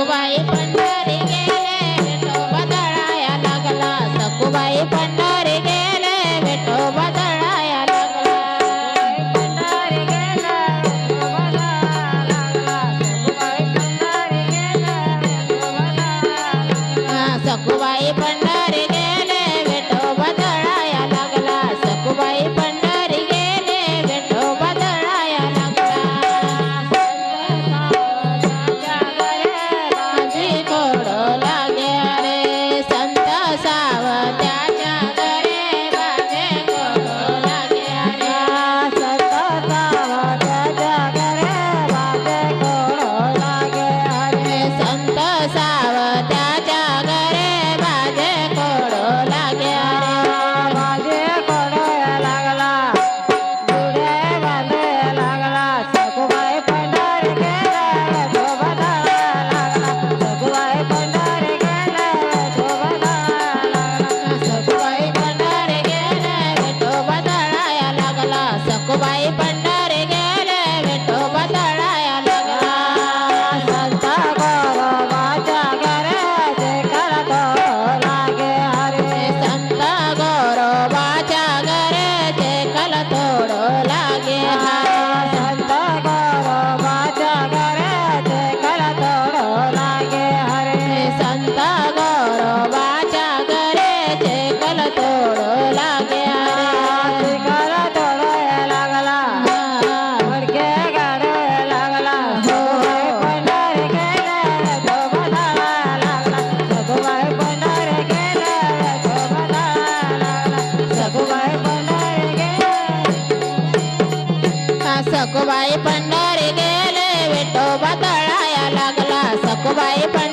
गोवाई पण सकुबाई पंढरी गेले विठोबा तळाया लागला. सकुबाई पंढरी